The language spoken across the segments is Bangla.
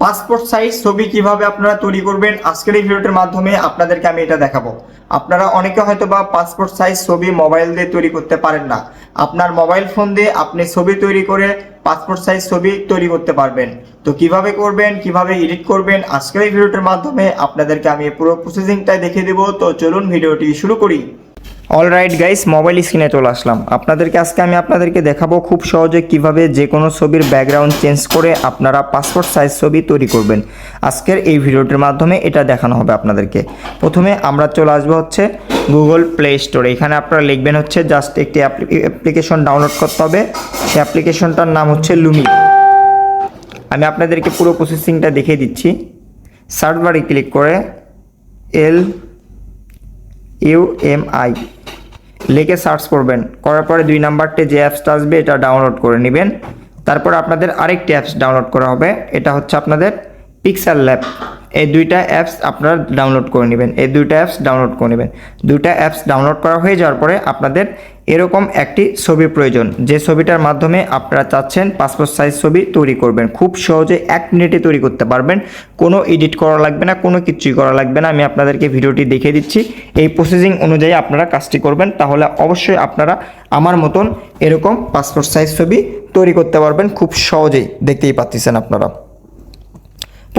পাসপোর্ট সাইজ, ছবি কীভাবে আপনারা তৈরি করবেন, আজকের এই ভিডিওটির মাধ্যমে আপনাদেরকে আমি এটা দেখাবো। আপনারা অনেকে হয়তো বা পাসপোর্ট সাইজ, ছবি মোবাইল দিয়ে তৈরি করতে পারেন না। আপনার মোবাইল ফোন দিয়ে আপনি ছবি তৈরি করে পাসপোর্ট সাইজ, ছবি তৈরি করতে পারবেন। তো কীভাবে করবেন, কীভাবে এডিট করবেন, আজকের এই ভিডিওটির মাধ্যমে আপনাদেরকে আমি পুরো প্রসেসিংটাই দেখিয়ে দেবো। তো চলুন ভিডিওটি শুরু করি। অলরাইট গাইস মোবাইল স্ক্রিনে চলে আসলাম। আপনাদেরকে আজকে আমি আপনাদেরকে দেখাবো খুব সহজে কীভাবে যে কোনো ছবির ব্যাকগ্রাউন্ড চেঞ্জ করে আপনারা পাসপোর্ট সাইজ ছবি তৈরি করবেন। আজকের এই ভিডিওটির মাধ্যমে এটা দেখানো হবে আপনাদেরকে। প্রথমে আমরা চলে আসব হচ্ছে গুগল প্লে স্টোরে এখানে আপনারা লিখবেন হচ্ছে জাস্ট একটি অ্যাপ্লিকেশন ডাউনলোড করতে হবে। সেই অ্যাপ্লিকেশনটার নাম হচ্ছে লুমি আমি আপনাদেরকে পুরো প্রসেসিংটা দেখিয়ে দিচ্ছি। সার্চ বারে ক্লিক করে এল ইউ এম আই। লিখে সার্চ করবেন। করার পরে দুই নাম্বারটি যে অ্যাপসটা আসবে, এটা ডাউনলোড করে নেবেন। তারপর আপনাদের আরেকটি অ্যাপস ডাউনলোড করা হবে। এটা হচ্ছে আপনাদের পিক্সেল ল্যাব এই দুইটা অ্যাপস আপনারা ডাউনলোড করে নেবেন। এই দুইটা অ্যাপস ডাউনলোড করে নেবেন। দুইটা অ্যাপস ডাউনলোড করা হয়ে যাওয়ার পরে আপনাদের এরকম একটি ছবি প্রয়োজন। যে ছবিটার মাধ্যমে আপনারা চাচ্ছেন পাসপোর্ট সাইজ ছবি তৈরি করবেন। খুব সহজে এক মিনিটে তৈরি করতে পারবেন। কোনো এডিট করা লাগবে না, কোনো কিছুই করা লাগবে না। আমি আপনাদেরকে ভিডিওটি দেখিয়ে দিচ্ছি। এই প্রসেসিং অনুযায়ী আপনারা কাজটি করবেন। তাহলে অবশ্যই আপনারা আমার মতন এরকম পাসপোর্ট সাইজ ছবি তৈরি করতে পারবেন। খুব সহজেই। দেখতেই পাচ্ছেন আপনারা।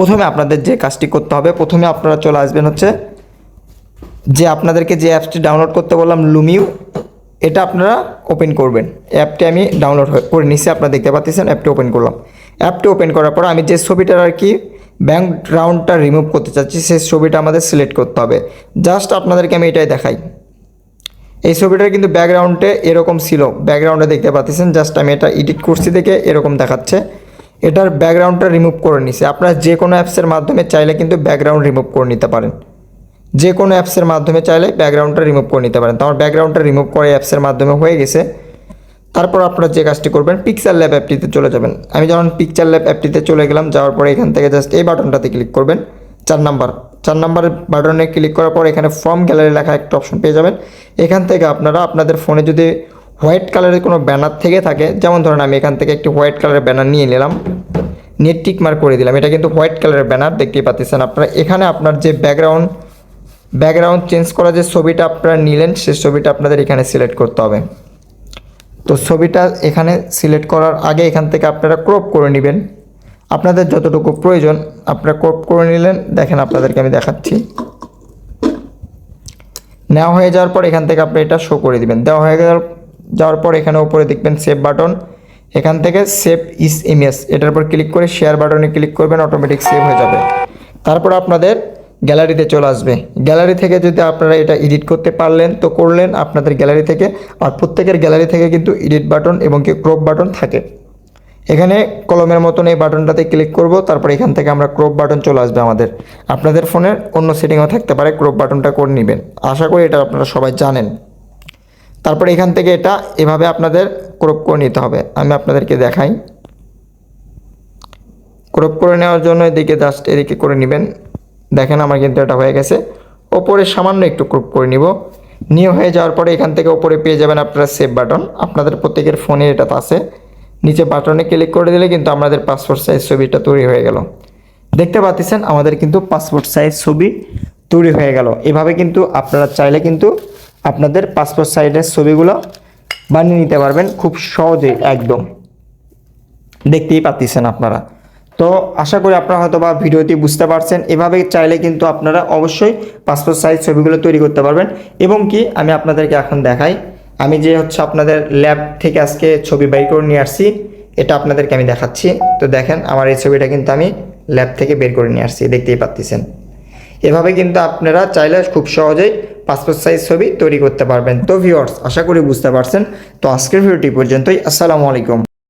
প্রথমে আপনাদের যে কাজটি করতে হবে, প্রথমে আপনারা চলে আসবেন হচ্ছে যে আপনাদেরকে যে অ্যাপসটি ডাউনলোড করতে বললাম লুমিউ এটা আপনারা ওপেন করবেন। অ্যাপটি আমি ডাউনলোড করে নিচ্ছি আপনারা দেখতে পাচ্ছেন, অ্যাপটি ওপেন করলাম। অ্যাপটি ওপেন করার পর আমি যে ছবিটার আর কি ব্যাকগ্রাউন্ডটা রিমুভ করতে চাচ্ছি, সেই ছবিটা আমাদের সিলেক্ট করতে হবে। জাস্ট আপনাদেরকে আমি এটাই দেখাই। এই ছবিটার কিন্তু ব্যাকগ্রাউন্ডে এরকম ছিল। ব্যাকগ্রাউন্ডে দেখতে পাচ্ছেন জাস্ট আমি এটা এডিট করছি দেখে এরকম দেখাচ্ছে। এটার ব্যাকগ্রাউন্ডটা রিমুভ করে নিছে। আপনারা যে কোনো অ্যাপসের মাধ্যমে চাইলে কিন্তু ব্যাকগ্রাউন্ড রিমুভ করে নিতে পারেন। যে কোনো অ্যাপসের মাধ্যমে চাইলে ব্যাকগ্রাউন্ডটা রিমুভ করে নিতে পারেন। তো আমার ব্যাকগ্রাউন্ডটা রিমুভ করে অ্যাপসের মাধ্যমে হয়ে গেছে। তারপর আপনারা যে কাজটি করবেন পিকচার ল্যাব অ্যাপটিতে চলে যাবেন। আমি যখন পিকচার ল্যাব অ্যাপটিতে চলে গেলাম, যাওয়ার পরে এখান থেকে জাস্ট এই বাটনটাতে ক্লিক করবেন, চার নাম্বার চার নাম্বার বাটনে ক্লিক করার পর এখানে ফর্ম গ্যালারি লেখা একটা অপশন পেয়ে যাবেন। এখান থেকে আপনারা আপনাদের ফোনে যদি হোয়াইট কালারের কোনো ব্যানার থেকে থাকে। যেমন ধরেন আমি এখান থেকে একটি হোয়াইট কালারের ব্যানার নিয়ে নিলাম। নেট টিক মার্ক করে দিলাম। এটা কিন্তু হোয়াইট কালারের ব্যানার, দেখতেই পাচ্ছেন আপনারা। এখানে আপনার যে ব্যাকগ্রাউন্ড ব্যাকগ্রাউন্ড চেঞ্জ করা যে ছবিটা আপনারা নিলেন, সেই ছবিটা আপনাদের এখানে সিলেক্ট করতে হবে। তো ছবিটা এখানে সিলেক্ট করার আগে এখান থেকে আপনারা ক্রপ করে নেবেন। আপনাদের যতটুকু প্রয়োজন, আপনারা ক্রপ করে নিলেন। দেখেন আপনাদেরকে আমি দেখাচ্ছি। নেওয়া হয়ে যাওয়ার পর এখান থেকে আপনি এটা শো করে দিবেন। দেওয়া হয়ে যাওয়ার যাওয়ার পর এখানে উপরে দেখবেন সেভ বাটন এখান থেকে সেভ ইস ইমেজ এটার উপর ক্লিক করে শেয়ার বাটনে ক্লিক করবেন অটোমেটিক সেভ হয়ে যাবে। তারপর আপনাদের গ্যালারিতে চলে আসবে। গ্যালারি থেকে যদি আপনারা এটা এডিট করতে পারলেন, তো করলেন। আপনাদের গ্যালারি থেকে আর প্রত্যেকের গ্যালারি থেকে কিন্তু এডিট বাটন এবং কি ক্রপ বাটন থাকে। এখানে কলমের মতন এই বাটনটাতে ক্লিক করব, তারপর এখান থেকে আমরা ক্রপ বাটন চলে আসবে আমাদের। আপনাদের ফোনের অন্য সেটিংও থাকতে পারে ক্রপ বাটনটা করে নেবেন। আশা করি এটা আপনারা সবাই জানেন। তারপর এখান থেকে এটা এভাবে আপনাদের ক্রপ করে নিতে হবে। আমি আপনাদেরকে দেখাই। ক্রপ করে নেওয়ার জন্য এদিকে জাস্ট এদিকে করে নেবেন। দেখেন আমার কিন্তু এটা হয়ে গেছে। ওপরে সামান্য একটু ক্রপ করে নিব। নিয়ে হয়ে যাওয়ার পরে এখান থেকে ওপরে পেয়ে যাবেন আপনারা সেভ বাটন আপনাদের প্রত্যেকের ফোনে এটা আছে। নিচে বাটনে ক্লিক করে দিলে কিন্তু আমাদের পাসপোর্ট সাইজ ছবিটা তৈরি হয়ে গেল। দেখতে পাচ্ছেন আমাদের কিন্তু পাসপোর্ট সাইজ ছবি তৈরি হয়ে গেল। এভাবে কিন্তু আপনারা চাইলে কিন্তু আপনাদের পাসপোর্ট সাইজের ছবিগুলো বানিয়ে নিতে পারবেন খুব সহজে একদম। দেখতেই পাচ্ছেন আপনারা। তো আশা করি আপনারা হয়তো বা ভিডিওটি বুঝতে পারছেন। এভাবে চাইলে কিন্তু আপনারা অবশ্যই পাসপোর্ট সাইজ ছবিগুলো তৈরি করতে পারবেন। এবং কি, আমি আপনাদেরকে এখন দেখাই। আমি যে হচ্ছে আপনাদের ল্যাব থেকে আজকে ছবি বাই করে নিয়ে আসছি, এটা আপনাদেরকে আমি দেখাচ্ছি। তো দেখেন, আমার এই ছবিটা কিন্তু আমি ল্যাব থেকে বের করে নিয়ে আসছি। দেখতেই পাচ্ছেন। এভাবে কিন্তু আপনারা চাইলে খুব সহজেই পাসপোর্ট সাইজ ছবি তৈরি করতে পারবেন। তো ভিউয়ার্স আশা করি বুঝতে পারছেন। তো আজকের ভিডিওটি পর্যন্তই। আসসালামু আলাইকুম।